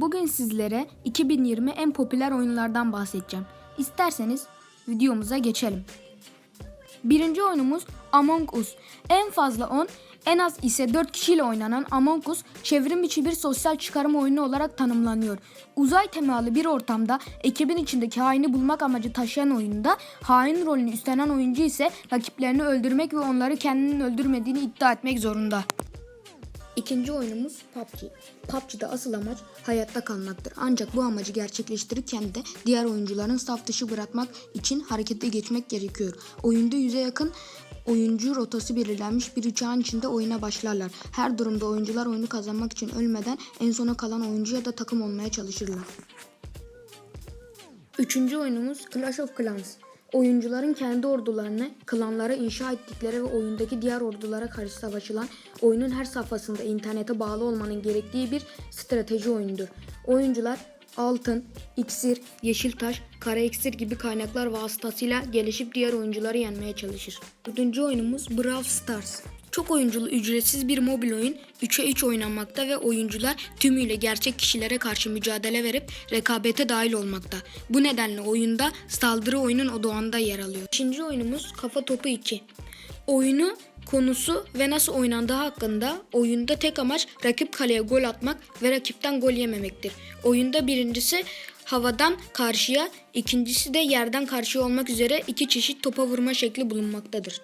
Bugün sizlere 2020 en popüler oyunlardan bahsedeceğim. İsterseniz videomuza geçelim. Birinci oyunumuz Among Us. En fazla 10, en az ise 4 kişiyle oynanan Among Us, çevrim içi bir sosyal çıkarım oyunu olarak tanımlanıyor. Uzay temalı bir ortamda ekibin içindeki haini bulmak amacı taşıyan oyunda hain rolünü üstlenen oyuncu ise rakiplerini öldürmek ve onları kendinin öldürmediğini iddia etmek zorunda. İkinci oyunumuz PUBG. PUBG'de asıl amaç hayatta kalmaktır. Ancak bu amacı gerçekleştirirken de diğer oyuncuların saf dışı bırakmak için harekete geçmek gerekiyor. Oyunda yüze yakın oyuncu rotası belirlenmiş bir uçağın içinde oyuna başlarlar. Her durumda oyuncular oyunu kazanmak için ölmeden en sona kalan oyuncu ya da takım olmaya çalışırlar. Üçüncü oyunumuz Clash of Clans. Oyuncuların kendi ordularını klanlara inşa ettikleri ve oyundaki diğer ordulara karşı savaşılan oyunun her safhasında internete bağlı olmanın gerektiği bir strateji oyunudur. Oyuncular altın, iksir, yeşil taş, kara iksir gibi kaynaklar vasıtasıyla gelişip diğer oyuncuları yenmeye çalışır. Dördüncü oyunumuz Brawl Stars. Çok oyunculu ücretsiz bir mobil oyun 3'e 3 oynanmakta ve oyuncular tümüyle gerçek kişilere karşı mücadele verip rekabete dahil olmakta. Bu nedenle oyunda saldırı oyunun odağında yer alıyor. İkinci oyunumuz Kafa Topu 2. Oyunu konusu ve nasıl oynandığı hakkında oyunda tek amaç rakip kaleye gol atmak ve rakipten gol yememektir. Oyunda birincisi havadan karşıya, ikincisi de yerden karşıya olmak üzere iki çeşit topa vurma şekli bulunmaktadır.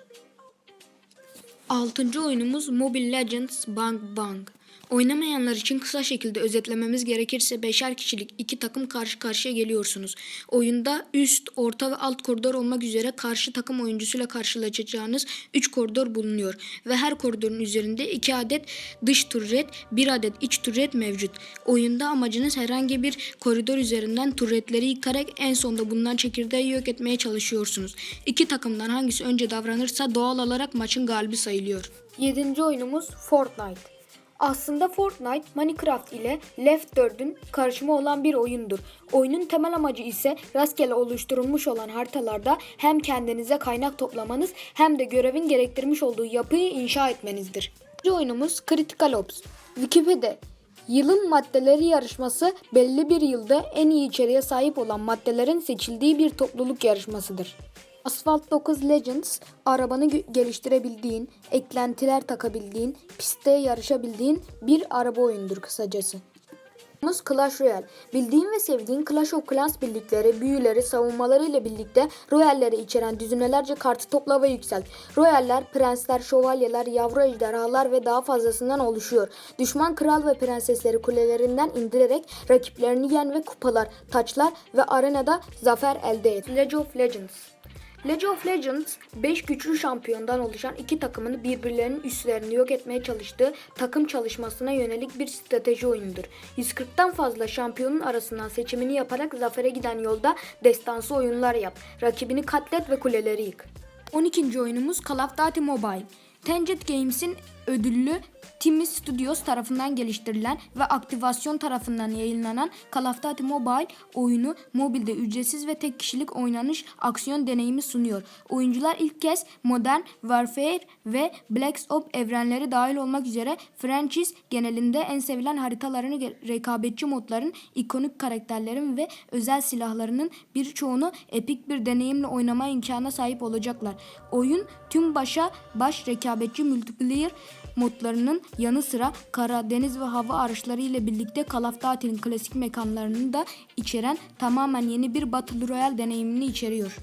Altıncı oyunumuz Mobile Legends Bang Bang. Oynamayanlar için kısa şekilde özetlememiz gerekirse beşer kişilik iki takım karşı karşıya geliyorsunuz. Oyunda üst, orta ve alt koridor olmak üzere karşı takım oyuncusuyla karşılaşacağınız 3 koridor bulunuyor. Ve her koridorun üzerinde 2 adet dış turret, 1 adet iç turret mevcut. Oyunda amacınız herhangi bir koridor üzerinden turretleri yıkarak en sonunda bulunan çekirdeği yok etmeye çalışıyorsunuz. İki takımdan hangisi önce davranırsa doğal olarak maçın galibi sayılıyor. Yedinci oyunumuz Fortnite. Aslında Fortnite, Minecraft ile Left 4'ün karışımı olan bir oyundur. Oyunun temel amacı ise rastgele oluşturulmuş olan haritalarda hem kendinize kaynak toplamanız hem de görevin gerektirmiş olduğu yapıyı inşa etmenizdir. İkinci oyunumuz Critical Ops. Wikipedia Yılın maddeleri yarışması belli bir yılda en iyi içeriğe sahip olan maddelerin seçildiği bir topluluk yarışmasıdır. Asphalt 9 Legends, arabanı geliştirebildiğin, eklentiler takabildiğin, pistte yarışabildiğin bir araba oyundur kısacası. Oyunumuz Clash Royale. Bildiğin ve sevdiğin Clash of Clans birlikleri, büyüleri, savunmaları ile birlikte royalleri içeren düzinelerce kartı topla ve yükselt. Royaller, prensler, şövalyeler, yavru ejderhalar ve daha fazlasından oluşuyor. Düşman kral ve prensesleri kulelerinden indirerek rakiplerini yen ve kupalar, taçlar ve arenada zafer elde et. League of Legends League of Legends 5 güçlü şampiyondan oluşan iki takımın birbirlerinin üslerini yok etmeye çalıştığı takım çalışmasına yönelik bir strateji oyunudur. 140'tan fazla şampiyonun arasından seçimini yaparak zafere giden yolda destansı oyunlar yap. Rakibini katlet ve kuleleri yık. 12. oyunumuz Call of Duty Mobile. Tencent Games'in ödüllü Timis Studios tarafından geliştirilen ve aktivasyon tarafından yayınlanan Call of Duty Mobile oyunu mobilde ücretsiz ve tek kişilik oynanış aksiyon deneyimi sunuyor. Oyuncular ilk kez Modern Warfare ve Black Ops evrenleri dahil olmak üzere franchise genelinde en sevilen haritalarını, rekabetçi modların, ikonik karakterlerin ve özel silahlarının birçoğunu epik bir deneyimle oynama imkanına sahip olacaklar. Oyun tüm başa baş rekabetçi multiplayer modlarının yanı sıra kara, deniz ve hava araçları ile birlikte of Duty'nin klasik mekanlarını da içeren tamamen yeni bir Battle Royale deneyimini içeriyor.